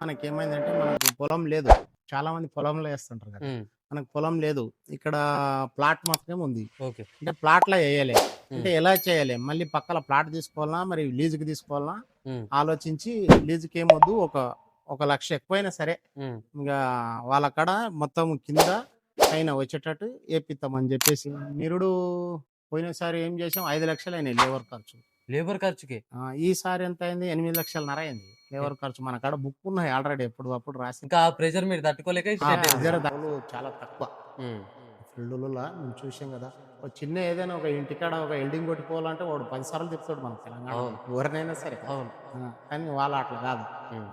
మనకి ఏమైందంటే మనకు పొలం లేదు. చాలా మంది పొలంలో వేస్తుంటారు కదా. మనకు పొలం లేదు. ఇక్కడ ప్లాట్ మాత్రమే ఉంది. అంటే ప్లాట్లో వేయాలి అంటే ఎలా చేయాలి? మళ్ళీ పక్కల ప్లాట్ తీసుకోవాలన్నా మరి లీజుకి తీసుకోవాలన్నా ఉమ్, ఆలోచించి లీజుకి ఏమొద్దు ఒక ఒక లక్ష ఎక్కువైనా సరే ఇంకా వాళ్ళ కాడ మొత్తం కింద పైన వచ్చేటట్టు వేపిస్తామని చెప్పేసి. నిరుడు పోయినసారి ఏం చేసాం? ఐదు లక్షలు అయినాయి లేబర్ ఖర్చు. లేబర్ ఖర్చుకి? ఈసారి ఎంత అయింది? ఎనిమిది లక్షలన్నర అయింది. లేబర్ ఖర్చు మన కాడ బుక్ ఉన్నాయి ఆల్రెడీ ఎప్పుడు అప్పుడు రాసి. ఇంకా ఆ ప్రెషర్ మీరు తట్టుకోలేక చాలా తక్కువ. ఫీల్డ్లలో మేము చూసాం కదా ఒక చిన్న ఏదైనా ఒక ఇంటికాడ ఒక ఎల్డింగ్ కొట్టుకోవాలంటే వాడు పది సార్లు తిప్పుతాడు మన తెలంగాణ. ఎవరినైనా సరే. కానీ వాళ్ళు అట్లా కాదు.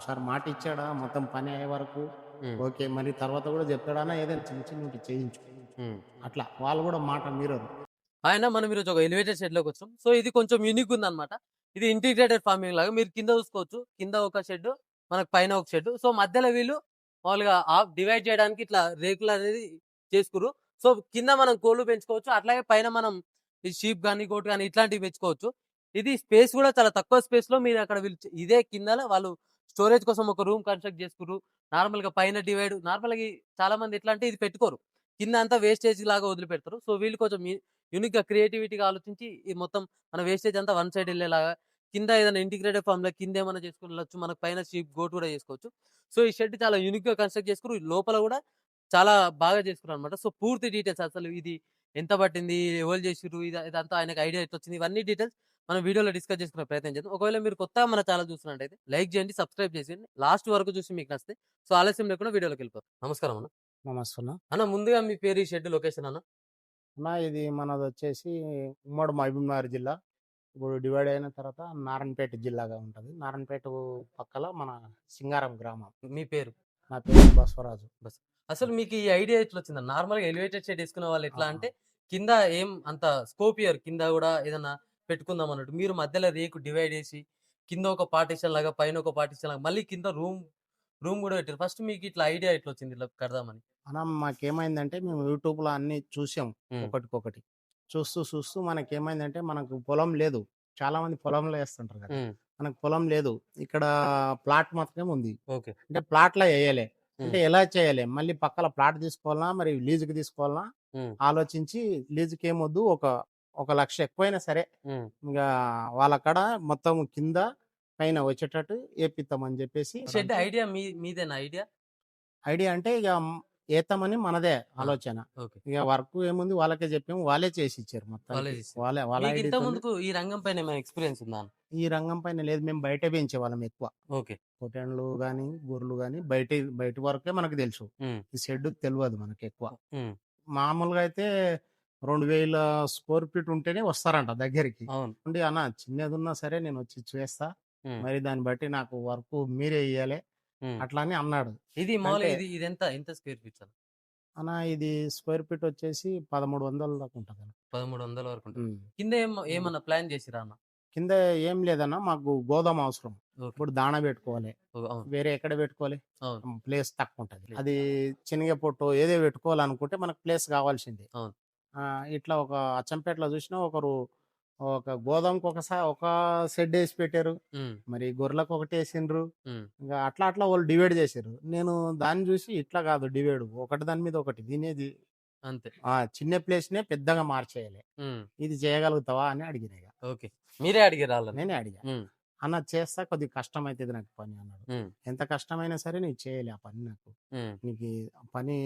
సార్ మాట ఇచ్చాడా మొత్తం పని అయ్యే వరకు. ఓకే మరి తర్వాత కూడా చెప్పాడన్నా ఏదైనా చిన్న చిన్న చేయించు. అట్లా వాళ్ళు కూడా మాట మీరరు. ఆయన మనం ఈరోజు ఒక ఎలివేటెడ్ షెడ్లోకి వచ్చాం. సో ఇది కొంచెం యూనిక్ ఉంది అనమాట ఇది ఇంటిగ్రేటెడ్ ఫార్మింగ్ లాగా మీరు కింద చూసుకోవచ్చు. కింద ఒక షెడ్ మనకు పైన ఒక షెడ్ సో మధ్యలో వీళ్ళు మామూలుగా డివైడ్ చేయడానికి ఇట్లా రేకులు అనేది చేసుకురు సో కింద మనం కోళ్ళు పెంచుకోవచ్చు. అట్లాగే పైన మనం ఈ షీప్ కానీ గోట్ కానీ ఇట్లాంటివి పెంచుకోవచ్చు. ఇది స్పేస్ కూడా చాలా తక్కువ స్పేస్లో మీరు అక్కడ వీళ్ళు ఇదే కింద వాళ్ళు స్టోరేజ్ కోసం ఒక రూమ్ కన్స్ట్రక్ట్ చేసుకురు నార్మల్గా పైన డివైడ్ నార్మల్గా చాలా మంది ఎట్లా అంటే ఇది పెట్టుకోరు. కింద అంతా వేస్టేజ్ లాగా వదిలిపెడతారు. సో వీళ్ళు కొంచెం యూనిక్గా క్రియేటివిటీగా ఆలోచించి ఈ మొత్తం మన వేస్టేజ్ అంతా వన్ సైడ్ వెళ్ళేలాగా కింద ఏదైనా ఇంటిగ్రేటెడ్ ఫామ్లో కింద ఏమైనా చేసుకోవచ్చు మనకు పైన షీప్ గోట్ కూడా చేసుకోవచ్చు. సో ఈ షెడ్ చాలా యూనిక్గా కన్స్ట్రక్ట్ చేసుకురు లోపల కూడా చాలా బాగా చేసుకున్నారు అనమాట సో పూర్తి డీటెయిల్స్ అసలు ఇది ఎంత పట్టింది? ఎవరు చేసిర్రు? ఇది ఇదంతా ఆయనకు ఐడియా ఎట్లా వచ్చింది? ఇవన్నీ డీటెయిల్స్ మనం వీడియోలో డిస్కస్ చేసుకునే ప్రయత్నం చేద్దాం. ఒకవేళ మీరు కొత్తగా మన ఛానల్ చూస్తున్నట్టయితే లైక్ చేయండి సబ్స్క్రైబ్ చేయండి లాస్ట్ వరకు చూసి మీకు నచ్చితే సో ఆలస్యం లేకుండా వీడియోలోకి వెళ్ళిపోతాం నమస్కారం అన్న. నమస్తున్నా అన్న ముందుగా మీ పేరు ఈ షెడ్ లొకేషన్ అన్న? అన్నా ఇది మనది వచ్చేసి ఉమ్మడి మహబూబ్నగర్ జిల్లా. ఇప్పుడు డివైడ్ అయిన తర్వాత నారాయణపేట జిల్లాగా ఉంటుంది. నారాయణపేట పక్కల మన సింగారం గ్రామం. మీ పేరు? నా పేరు బసవరాజు. అసలు మీకు ఈ ఐడియా ఎట్లా వచ్చింది నార్మల్గా ఎలివేటెడ్ షెడ్ వేసుకునే వాళ్ళు ఎట్లా. అంటే కింద ఏం అంత స్కోప్ ఇయర్ కింద కూడా ఏదైనా పెట్టుకుందాం అన్నట్టు. మీరు మధ్యలో రేకు డివైడ్ చేసి కింద ఒక పార్టీషన్ లాగా పైన ఒక పార్టీషన్ లాగా మళ్ళీ కింద రూమ్ రూమ్ కూడా పెట్టారు. ఫస్ట్ మీకు ఇట్లా ఐడియా ఎట్లా వచ్చింది ఇట్లా కడదామని? అన్న మాకేమైందంటే మేము యూట్యూబ్లో అన్ని చూసాం. ఒకటికొకటి. చూస్తూ చూస్తూ మనకేమైందంటే మనకు పొలం లేదు. చాలా మంది పొలంలో వేస్తుంటారు కదా! మనకు పొలం లేదు. ఇక్కడ ప్లాట్ మాత్రమే ఉంది. ఓకే. అంటే ప్లాట్లో వేయాలి అంటే ఎలా చేయాలి? మళ్ళీ పక్కల ప్లాట్ తీసుకోవాలన్నా మరి లీజుకి తీసుకోవాలన్నా ఉమ్, ఆలోచించి లీజుకి ఏమొద్దు ఒక ఒక లక్ష ఎక్కువైనా సరే. ఇంకా వాళ్ళ కాడ మొత్తం కింద పైన వచ్చేటట్టు వేపిస్తామని చెప్పేసి షెడ్ ఐడియా మీ మీదేనా ఐడియా? ఐడియా అంటే ఇక ఏతామని మనదే ఆలోచన. ఓకే. ఇక వర్క్ ఏముంది వాళ్ళకే చెప్పాము వాళ్ళే చేసి ఇచ్చారు మొత్తం వాళ్ళే చేసి వాళ్ళే వాళ్ళ మీకు ఇంత. ముందుకు ఈ రంగం పైన ఏమైనా ఎక్స్పీరియన్స్ ఉందా? అన్న? ఈ రంగం పైన లేదు. మేము బయట పెంచే వాళ్ళం ఎక్కువ. ఓకే. పొటెన్లు కానీ గొర్రెలు కానీ బయట బయట వరకే మనకు తెలుసు. ఉమ్, ఈ షెడ్ తెలియదు మనకి ఎక్కువ. ఉమ్, మామూలుగా అయితే రెండు వేల స్క్వేర్ ఫీట్ ఉంటేనే వస్తారంట దగ్గరికి. అవును. ఉండి అన్న చిన్నది ఉన్నా సరే నేను వచ్చి చేస్తా మరి దాన్ని బట్టి నాకు వర్క్ మీరే ఇయ్యాలి. అట్లా అని అన్నాడు. ఇది మామూలుగా ఇది ఇది ఎంత ఎంత స్క్వేర్ ఫీట్స్ అన్న అన్న ఇది స్క్వేర్ ఫీట్ వచ్చేసి పదమూడు వందల దాకా ఉంటుంది అన్న. పదమూడు వందల వరకు ఉంటుంది. కింద ఏమన్నా ప్లాన్ చేసిరా అన్న? కింద ఏం లేదన్న మాకు గోదాం అవసరం. ఓకే. ఇప్పుడు దాణా పెట్టుకోవాలి. ఓ, అవును. వేరే ఎక్కడ పెట్టుకోవాలి? అవును. ప్లేస్ తక్కువ ఉంటుంది Place. అది శనగ పొట్టు ఏదో పెట్టుకోవాలనుకుంటే మనకు ప్లేస్ కావాల్సిందే. అవును. ఆ, ఇట్లా ఒక అచ్చంపేటలో చూసినా ఒకరు ఒక గోదాంకి ఒకసారి ఒక షెడ్ వేసి పెట్టారు. మరి గొర్రెలకు ఒకటి వేసిండ్రు. ఇంకా అట్లా అట్లా వాళ్ళు డివైడ్ చేశారు. నేను దాన్ని చూసి ఇట్లా కాదు డివైడ్ ఒకటి దాని మీద ఒకటి దీనేది అంతే. ఆ చిన్న ప్లేస్ నే పెద్దగా మార్చేయాలి. ఇది చేయగలుగుతావా అని అడిగిన ఇక. ఓకే. మీరే అడిగి రాలని నేనే అడిగా. అన్న చేస్తా కొద్దిగా కష్టం అవుతుంది నాకు పని అన్నాడు. ఎంత కష్టమైనా సరే నీకు చేయాలి ఆ పని నాకు. నీకు పని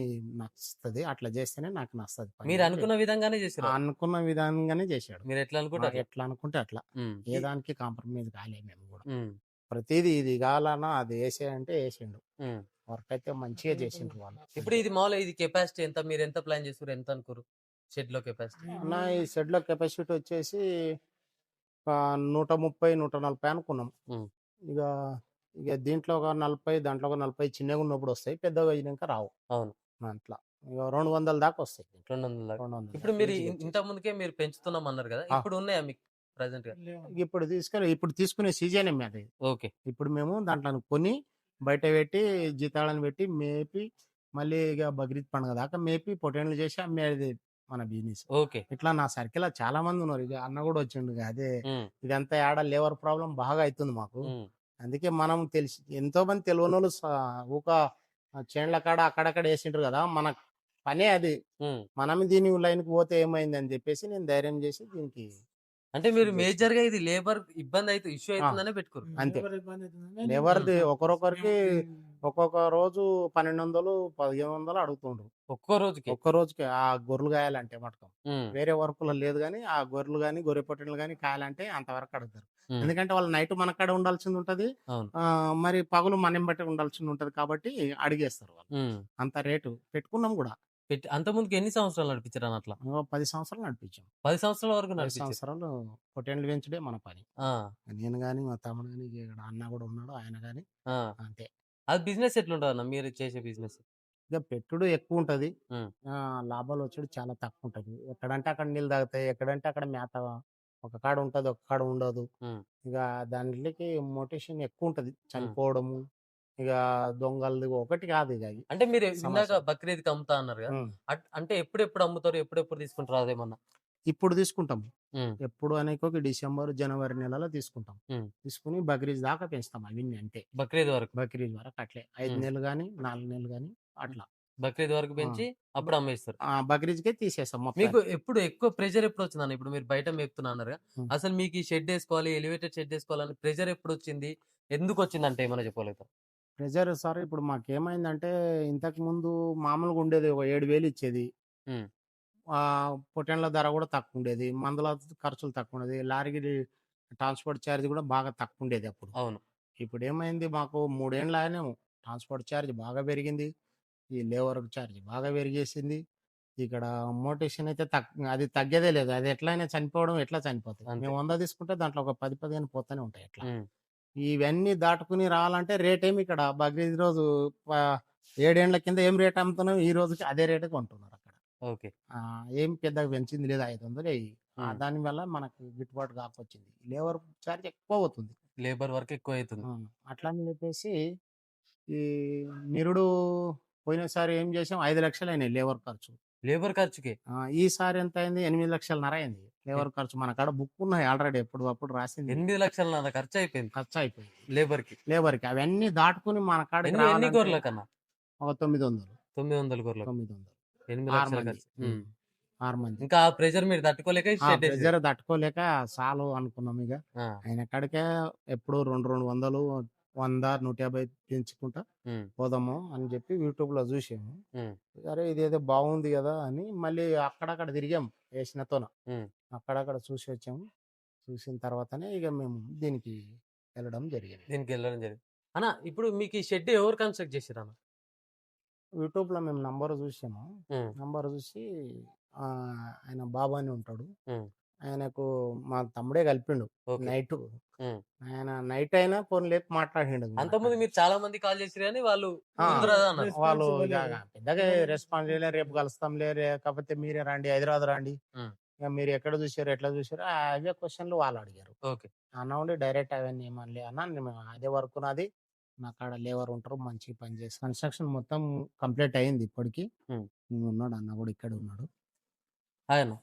నచ్చుతుంది అట్లా చేస్తేనే నాకు నచ్చుతుంది పని మీరు అని అనుకున్న విధంగానే చేసిరా అనుకున్న విధంగానే చేశాడు. మీరు ఎట్లా అనుకుంటే నాకు ఎట్లా అనుకుంటే అట్లా ఏ దానికి కాంప్రమైజ్ కాలే మేము కూడా. ప్రతిదీ ఇది కావాలన్నా అది వేసేయంటే వేసిండు. వర్క్ అయితే మంచిగా చేసిండ్రు వాళ్ళు. ఇప్పుడు ఇది మామూలుగా ఇది కెపాసిటీ ఎంత? మీరు ఎంత ప్లాన్ చేస్తారు ఎంత అనుకోరు షెడ్లో కెపాసిటీ? అన్న ఈ షెడ్లో కెపాసిటీ వచ్చేసి నూట ముప్పై నూట నలభై అనుకున్నాం. ఇక ఇక దీంట్లో ఒక నలభై దాంట్లో ఒక నలభై చిన్నగా ఉన్నప్పుడు వస్తాయి పెద్దగా అయినాక రావు అవును అట్లా ఇక రెండు వందల దాకా వస్తాయి. రెండు వందల. రెండు వందల ఇప్పుడు మీరు ఇంత ముందుకే మీరు పెంచుతున్నాం అన్నారు కదా. ఇప్పుడు ఉన్నాయా మీకు ప్రజెంట్గా. ఇప్పుడు తీసుకొని ఇప్పుడు తీసుకునే సీజన్ ఏమి అది ఓకే ఇప్పుడు మేము దాంట్లో కొని బయట పెట్టి జీతాలను పెట్టి మేపి మళ్ళీ ఇక బక్రీద్ పండుగ దాకా మేపి పొటెన్లు చేసి అమ్మేది మన బిజినెస్. ఓకే. ఇట్లా నా సర్కిల్ చాలా మంది ఉన్నారు. ఇక అన్న కూడా వచ్చిండు అదే ఇదంతా ఆడ లేబర్ ప్రాబ్లం బాగా అవుతుంది మాకు. అందుకే మనం తెలిసి ఎంతో మంది తెలియనోళ్ళు స- ఊక చేండ్ల కాడ అక్కడక్కడ వేసిండ్రు కదా మన పనే అది. మనం దీని లైన్కి పోతే ఏమైంది అని చెప్పేసి నేను ధైర్యం చేసి దీనికి అంటే మీరు మేజర్గా ఇది లేబర్ ఇబ్బంది అయితే ఇష్యూ అవుతుందనే పెట్టుకోరు. అంతే. లేబర్ లేబర్ది ఒకరొకరికి ఒక్కొక్క రోజు పన్నెండు వందలు పదిహేను వందలు అడుగుతుండ్రు. ఒక్కో రోజుకి. ఒక్క రోజుకి ఆ గొర్రెలు కాయాలంటే మటకం. వేరే వర్కులో లేదు కానీ ఆ గొర్రెలు కానీ గొర్రె పొట్టెలు కానీ కాయాలంటే అంతవరకు అడుగుతారు. ఎందుకంటే వాళ్ళు నైట్ మన కాడ ఉండాల్సింది ఉంటది. మరి పగులు మనం బట్టి ఉండాల్సింది ఉంటది కాబట్టి అడిగేస్తారు వాళ్ళు. అంత రేటు పెట్టుకున్నాం కూడా. పెట్టి అంత ముందుకు ఎన్ని సంవత్సరాలు నడిపించారు అన్న అట్లా? పది సంవత్సరాలు నడిపించాం. పది సంవత్సరాల వరకు పది నడిపించారు. సంవత్సరాలు పొట్టెండ్లు పెంచుడే మన పని. ఆ, నేను కానీ మా తమ్ముడు కానీ ఇక్కడ అన్న కూడా ఉన్నాడు ఆయన కానీ ఆ. అంతే. అది బిజినెస్ ఎట్లుంటది అన్న మీరు చేసే బిజినెస్? ఇక పెట్టుడు ఎక్కువ ఉంటది ఉమ్. ఆ, లాభాలు వచ్చేది చాలా తక్కువ ఉంటది ఎక్కడంటే అక్కడ నీళ్ళు తాగుతాయి ఎక్కడంటే అక్కడ మేత ఒక కాడ ఉంటది ఒక కాడ ఉండదు. ఉమ్. ఇక దాంట్లోకి మోటివేషన్ ఎక్కువ ఉంటది చనిపోవడము ఇక దొంగలది ఒకటి కాదు ఇక. అంటే మీరు ఇందాక సమస్య. బక్రీద్ అమ్ముతా అన్నారు కదా. అట్- అంటే ఎప్పుడెప్పుడు అమ్ముతారు? ఎప్పుడెప్పుడు తీసుకుంటారు అదేమన్నా? ఇప్పుడు తీసుకుంటాం. ఎప్పుడు అనేక డిసెంబర్ జనవరి నెలలో తీసుకుంటాం. తీసుకుని బక్రీద్ దాకా పెంచుతాం అవన్నీ అంటే బక్రీద్ వరకు. బక్రీద్ వరకు అట్లే. ఐదు. నెలలు కానీ నాలుగు నెలలు కానీ అట్లా. బక్రీద్ వరకు పెంచి అప్పుడు అమ్మేస్తారు. ఆ బక్రీద్కే తీసేస్తాం మీకు ఎప్పుడు ఎక్కువ ప్రెజర్ ఎప్పుడు వచ్చింది ఇప్పుడు మీరు బయట మేపుతున్నా అన్నారు కదా, ఉమ్. అసలు మీకు ఈ షెడ్ వేసుకోవాలి ఎలివేటెడ్ షెడ్ వేసుకోవాలని ప్రెజర్ ఎప్పుడు వచ్చింది ఎందుకు వచ్చింది అంటే ఏమైనా చెప్పగలుగుతారు? ప్రెజర్ సార్ ఇప్పుడు మాకేమైందంటే ఇంతకు ముందు మామూలుగా ఉండేది ఒక ఏడు వేలు ఇచ్చేది. ఉమ్. ఆ పొటెన్ల ధర కూడా తక్కువ ఉండేది మందుల ఖర్చులు తక్కువ ఉండేది లారీకి ట్రాన్స్పోర్ట్ ఛార్జ్ కూడా బాగా తక్కువ ఉండేది అప్పుడు. అవును. ఇప్పుడు ఏమైంది మాకు మూడేళ్ళు ఆయనేమో ట్రాన్స్పోర్ట్ ఛార్జ్ బాగా పెరిగింది. ఈ లేబర్ ఛార్జ్ బాగా పెరిగేసింది. ఇక్కడ మోటేషన్ అయితే తక్ అది తగ్గేదే లేదు. అది ఎట్లయినా చనిపోవడం ఎట్లా చనిపోతుంది అంతే. మేము వంద తీసుకుంటే దాంట్లో ఒక పది పదిహేను పోతూనే ఉంటాయి ఎట్లా ఉమ్. ఇవన్నీ దాటుకుని రావాలంటే రేట్ ఏమి ఇక్కడ? బక్రీద్ రోజు ఏడేండ్ల కింద ఏం రేట్ అమ్ముతున్నాం? ఈ రోజుకి అదే రేట్ కొంటున్నారు అక్కడ. ఓకే. ఏం పెద్దగా పెంచింది లేదు ఐదు వందలు. దాని వల్ల మనకు గిట్టుబాటు కాకొచ్చింది. లేబర్ ఛార్జ్ ఎక్కువ అవుతుంది. లేబర్ వర్క్ ఎక్కువ అవుతుంది. అట్లా అని చెప్పేసి ఈ నిరుడు పోయినసారి ఏం చేసాం? ఐదు లక్షలు అయినాయి లేబర్ ఖర్చు. లేబర్ ఖర్చుకి? ఈసారి ఎంత అయింది? ఎనిమిది లక్షలన్నర అయింది. లేబర్ ఖర్చు మన కాడ బుక్ ఉన్నాయి ఆల్రెడీ ఎప్పుడు అప్పుడు రాసింది. ఎనిమిది లక్షల ఖర్చు అయిపోయింది ఖర్చు అయిపోయింది లేబర్కి లేబర్కి అవన్నీ దాటుకుని మన కాడికి ఎన్ని గొర్రెల కన్నా? ఒక తొమ్మిది వందలు. తొమ్మిది వందల గొర్రెలకు తొమ్మిది వందలు. ఎనిమిది ఆరు లక్షల మంది. ఖర్చు ఉమ్. ఆరు మంది. ఇంకా ప్రెజర్ మీరు తట్టుకోలేక. ప్రెజర్ తట్టుకోలేక చాలు అనుకున్నాం ఇక ఆయన కాడికే ఎప్పుడు రెండు రెండు వందలు వంద నూట యాభై పెంచుకుంటా పోదాము అని చెప్పి యూట్యూబ్లో చూసాము సరే ఇదేదో బాగుంది కదా అని మళ్ళీ అక్కడక్కడ తిరిగాం వేసినతోన. అక్కడక్కడ చూసి వచ్చాము చూసిన తర్వాతనే ఇక మేము దీనికి వెళ్ళడం జరిగింది. దీనికి వెళ్ళడం జరిగింది. అన్న ఇప్పుడు మీకు ఈ షెడ్ ఎవరు కన్స్ట్రక్ట్ చేసారు అన్న? యూట్యూబ్లో మేము నంబర్ చూసాము. నంబర్ చూసి ఆ, ఆయన బాబు అని ఉంటాడు. ఆయనకు మా తమ్ముడే కలిపిండు ఓకే. నైట్. ఆయన నైట్ అయినా ఫోన్ లేపి మాట్లాడిండు అంతకుముందు మీరు చాలా మంది కాల్ చేసిరు కానీ వాళ్ళు ఆ, కుదరదు అన్నారు. రెస్పాన్స్ వాళ్ళు ఇక. పెద్దగా రెస్పాన్స్ చేయలే రేపు కలుస్తాంలే రే- కాకపోతే మీరే రండి హైదరాబాద్ రండి. ఇక మీరు ఎక్కడ చూసారు ఎట్లా చూసారు ఆ అవే క్వశ్చన్లు వాళ్ళు అడిగారు. ఓకే. అన్న ఉండి డైరెక్ట్ అవన్నీ ఏమనలే అన్న నేను అదే వర్క్ నాది నా కాడ లేబర్ ఉంటారు మంచిగా పని చేసి కన్స్ట్రక్షన్ మొత్తం కంప్లీట్ అయింది ఇప్పటికి. ఉన్నాడు అన్న కూడా ఇక్కడ ఉన్నాడు. హాయ్ అన్న.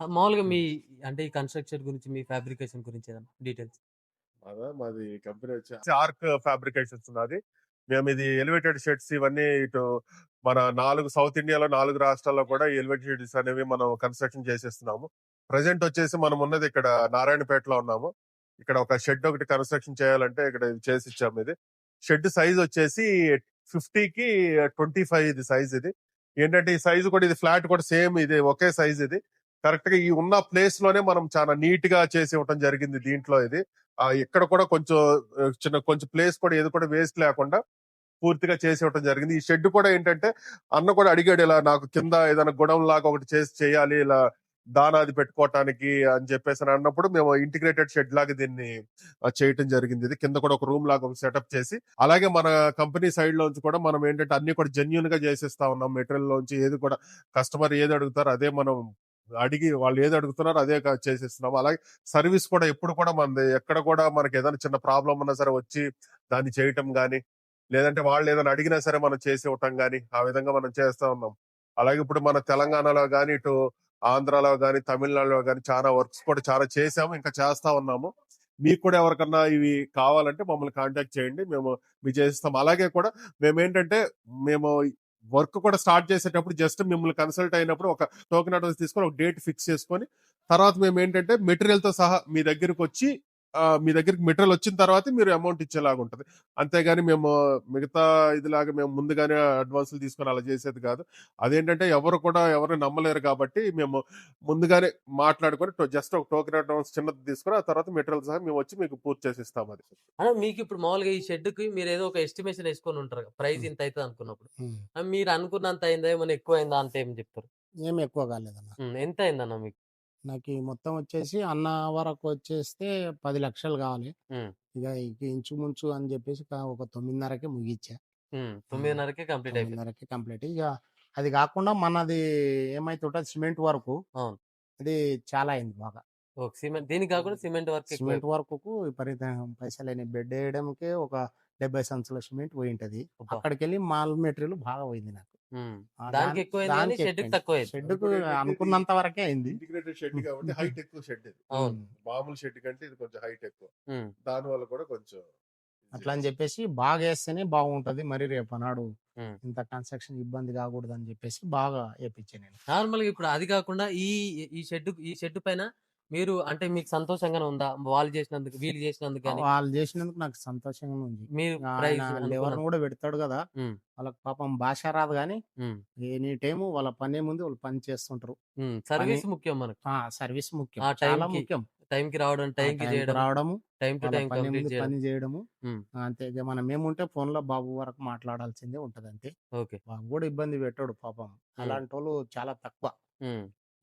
ఆ, మామూలుగా మీ అంటే ఈ కన్స్ట్రక్షన్ గురించి మీ ఫ్యాబ్రికేషన్ గురించి ఏదన్నా డీటెయిల్స్? మాది కంపెనీ వచ్చి ఆర్క్ ఫ్యాబ్రికేషన్స్ ఉన్నది మేము ఇది ఎలివేటెడ్ షెడ్స్ ఇవన్నీ ఇటు మన నాలుగు సౌత్ ఇండియాలో నాలుగు రాష్ట్రాల్లో కూడా ఎలివేటెడ్స్ అనేవి మనం కన్స్ట్రక్షన్ చేసేస్తున్నాము. ప్రజెంట్ వచ్చేసి మనం ఉన్నది ఇక్కడ నారాయణపేటలో ఉన్నాము. ఇక్కడ ఒక షెడ్ ఒకటి కన్స్ట్రక్షన్ చేయాలంటే ఇక్కడ చేసి ఇచ్చాము ఇది. షెడ్ సైజ్ వచ్చేసి ఫిఫ్టీకి ట్వంటీ ఫైవ్ ఇది సైజ్ ఇది. ఏంటంటే ఈ సైజ్ కూడా ఇది ఫ్లాట్ కూడా సేమ్ ఇది ఒకే సైజ్ ఇది. కరెక్ట్గా ఈ ఉన్న ప్లేస్లోనే మనం చాలా నీట్గా చేసి ఇవ్వటం జరిగింది దీంట్లో ఇది. ఆ ఇక్కడ కూడా కొంచెం చిన్న కొంచెం ప్లేస్ కూడా ఏది కూడా వేస్ట్ లేకుండా పూర్తిగా చేసి జరిగింది. ఈ షెడ్ కూడా ఏంటంటే అన్న కూడా అడిగాడు ఇలా నాకు కింద ఏదైనా గుడం లాగా ఒకటి చేసి చేయాలి ఇలా దానాది పెట్టుకోవటానికి అని చెప్పేసి అని అన్నప్పుడు మేము ఇంటిగ్రేటెడ్ షెడ్ లాగా దీన్ని చేయటం జరిగింది. ఇది కింద కూడా ఒక రూమ్ లాగా ఒక సెటప్ చేసి అలాగే మన కంపెనీ సైడ్ లోంచి కూడా మనం ఏంటంటే అన్ని కూడా జెన్యున్గా చేసేస్తా ఉన్నాం. మెటీరియల్ లోంచి ఏది కూడా కస్టమర్ ఏది అడుగుతారో అదే మనం అడిగి వాళ్ళు ఏది అడుగుతున్నారో అదే చేసేస్తున్నాం. అలాగే సర్వీస్ కూడా ఎప్పుడు కూడా మనది ఎక్కడ కూడా మనకి ఏదైనా చిన్న ప్రాబ్లం ఉన్నా సరే వచ్చి దాన్ని చేయటం గానీ లేదంటే వాళ్ళు ఏదైనా అడిగినా సరే మనం చేసి ఇవ్వటం కానీ ఆ విధంగా మనం చేస్తూ ఉన్నాం. అలాగే ఇప్పుడు మన తెలంగాణలో కానీ ఇటు ఆంధ్రాలో కానీ తమిళనాడులో కానీ చాలా వర్క్స్ కూడా చాలా చేసాము ఇంకా చేస్తా ఉన్నాము. మీకు కూడా ఎవరికన్నా ఇవి కావాలంటే మమ్మల్ని కాంటాక్ట్ చేయండి మేము మీ చేస్తాం. అలాగే కూడా మేము ఏంటంటే మేము వర్క్ కూడా స్టార్ట్ చేసేటప్పుడు జస్ట్ మిమ్మల్ని కన్సల్ట్ అయినప్పుడు ఒక టోకెన్ అడ్వాన్స్ తీసుకొని ఒక డేట్ ఫిక్స్ చేసుకొని తర్వాత మేము ఏంటంటే మెటీరియల్తో సహా మీ దగ్గరికి వచ్చి మీ దగ్గరికి మెటీరియల్ వచ్చిన తర్వాత మీరు అమౌంట్ ఇచ్చేలాగా ఉంటుంది. అంతేగాని మేము మిగతా ఇదిలాగా మేము ముందుగానే అడ్వాన్సులు తీసుకొని అలా చేసేది కాదు. అదేంటంటే ఎవరు కూడా ఎవరు నమ్మలేరు కాబట్టి మేము ముందుగానే మాట్లాడుకొని జస్ట్ ఒక టోకెన్ అడ్వాన్స్ చిన్నది తీసుకొని ఆ తర్వాత మెటీరియల్ సహా మేము వచ్చి మీకు పూర్తి చేసి ఇస్తాం అది. మీకు ఇప్పుడు మామూలుగా ఈ షెడ్కి మీరు ఏదో ఒక ఎస్టిమేషన్ వేసుకొని ఉంటారు ప్రైస్. ఇంత అవుతుంది అనుకున్నప్పుడు. మీరు అనుకున్నంత అయిందా ఏమైనా ఎక్కువ అయిందా అంటే ఏం చెప్తారు? ఏం ఎక్కువ కాలేదన్న. ఎంత అయిందన్న మీకు? నాకు మొత్తం వచ్చేసి అన్న వరకు వచ్చేస్తే పది లక్షలు కావాలి. ఇక ఇంచుమించు అని చెప్పేసి ఒక తొమ్మిదిన్నరకే ముగించా ఉమ్, తొమ్మిదిన్నరకే కంప్లీట్ తొమ్మిదిన్నరకి కంప్లీట్. ఇక అది కాకుండా మనది ఏమైతుంటుంది సిమెంట్ వరకు అది చాలా అయింది బాగా. సిమెంట్ దీనికి కాకుండా సిమెంట్ వర్క్ సిమెంట్ వర్క్కు విపరీతం పైసలు అయినాయి బెడ్ వేయడంకే ఒక డెబ్బై సంచుల సిమెంట్ పోయి ఉంటది. అక్కడికి వెళ్ళి మాల్ మెటీరియల్ బాగా పోయింది నాకు. దానికి దాని- ఎక్కువ షెడ్ తక్కువ షెడ్ అనుకున్నంత వరకే అయింది. ఇంటిగ్రేటెడ్ షెడ్ కాబట్టి హైట్ ఎక్కువ షెడ్ ఇది. అవును. ఉమ్. మామూలు షెడ్ కంటే ఇది కొంచెం హైట్ ఎక్కువ. దాని వల్ల కూడా కొంచెం అట్లా అని చెప్పేసి బాగా వేస్తేనే బాగుంటది. మరి రేపు అన్నాడు. ఇంత కన్స్ట్రక్షన్ ఇబ్బంది కాకూడదు అని చెప్పేసి బాగా వేపించాను నేను. నార్మల్గా ఇప్పుడు అది కాకుండా ఈ ఈ షెడ్ ఈ షెడ్ పైన మీరు అంటే మీకు సంతోషంగానే ఉందా? వాళ్ళు చేసినందుకు వీళ్ళు చేసినందుకు కానీ వాళ్ళు చేసినందుకు నాకు సంతోషంగా ఉంది. మీరు లెవర్ని కూడా పెడతాడు కదా. వాళ్ళకి పాపం భాష రాదు కానీ ఎనీ టైం వాళ్ళ పని ముందు వాళ్ళు పని చేస్తుంటారు. సర్వీస్ ముఖ్యం మనకు. సర్వీస్ ముఖ్యం. చాలా ముఖ్యం. టైం కి రావడం టైం కి చేయడం రావడము టైం టు టైం పని చేయడము. అంతే మనం ఏముంటే ఫోన్లో బాబు వరకు మాట్లాడాల్సిందే ఉంటది అంతే ఓకే. బాబు కూడా ఇబ్బంది పెట్టాడు పాపం. అలాంటి వాళ్ళు చాలా తక్కువ.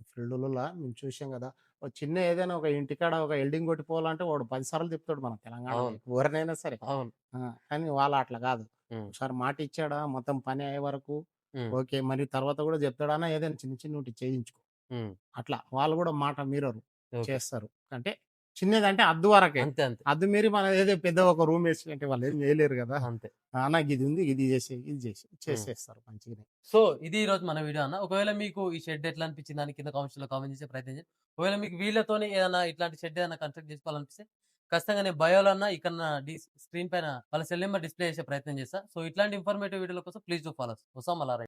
ఫీల్డ్లలో మేము చూసాం కదా! ఒక చిన్న ఏదైనా ఒక ఇంటికాడ ఒక ఎల్డింగ్ కొట్టిపోవాలంటే వాడు పది సార్లు తిప్పుతాడు మన తెలంగాణ. ఎవరినైనా సరే. కానీ వాళ్ళు అట్లా కాదు. ఒకసారి మాట ఇచ్చాడా మొత్తం పని అయ్యే వరకు ఓకే మరి తర్వాత కూడా చెప్తాడానా ఏదైనా చిన్న చిన్న చేయించుకో. అట్లా వాళ్ళు కూడా మాట మీరరు. చేస్తారు. అంటే చిన్నది అంటే అద్దు వరకే. అంతే అంతే. అద్దు మీరి మన ఏదో పెద్ద ఒక రూమ్ వేసి అంటే వాళ్ళు ఏం చేయలేరు కదా. అంతే. నాకు ఇది ఉంది ఇది చేసి ఇది చేసి చేసేస్తారు మంచిగానే. సో ఇది ఈ రోజు మన వీడియో అన్న. ఒకవేళ మీకు ఈ షెడ్ ఎట్లా అనిపించింది అని కింద కామెంట్స్లో కామెంట్ చేసే ప్రయత్నం చేయండి. ఒకవేళ మీకు వీళ్ళతోనే ఏదైనా ఇట్లాంటి షెడ్ ఏదైనా కన్స్ట్రక్ట్ చేసుకోవాలనిపిస్తే ఖచ్చితంగా నేను బయోలో అన్న ఇక్కడ స్క్రీన్ పైన వాళ్ళ సెల్ నెంబర్ డిస్ప్లే చేసే ప్రయత్నం చేస్తా. సో ఇట్లాంటి ఇన్ఫర్మేటివ్ వీడియోల కోసం ప్లీజ్ డూ ఫాలో వస్తాం అలా